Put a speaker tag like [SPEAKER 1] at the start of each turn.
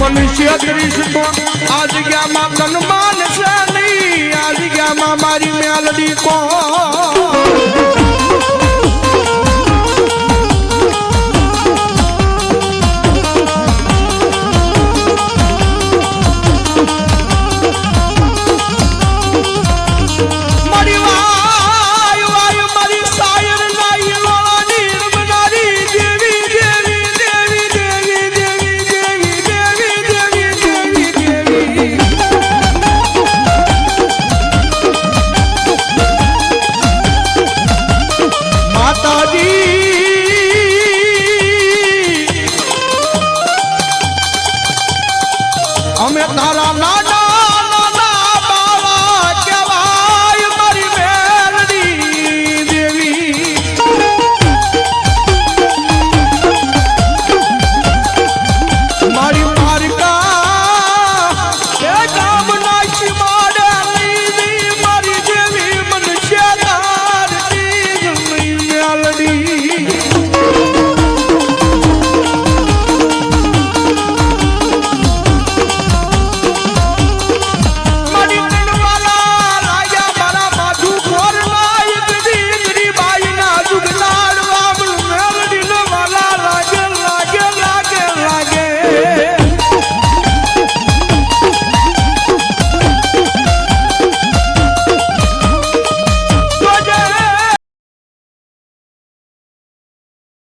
[SPEAKER 1] મનુષ્ય દૃષ્ટ આ જગ્યામાં તન માન છે નહીં આ જગ્યામાં મારી મેલડી કોણ? અમે તારા નાના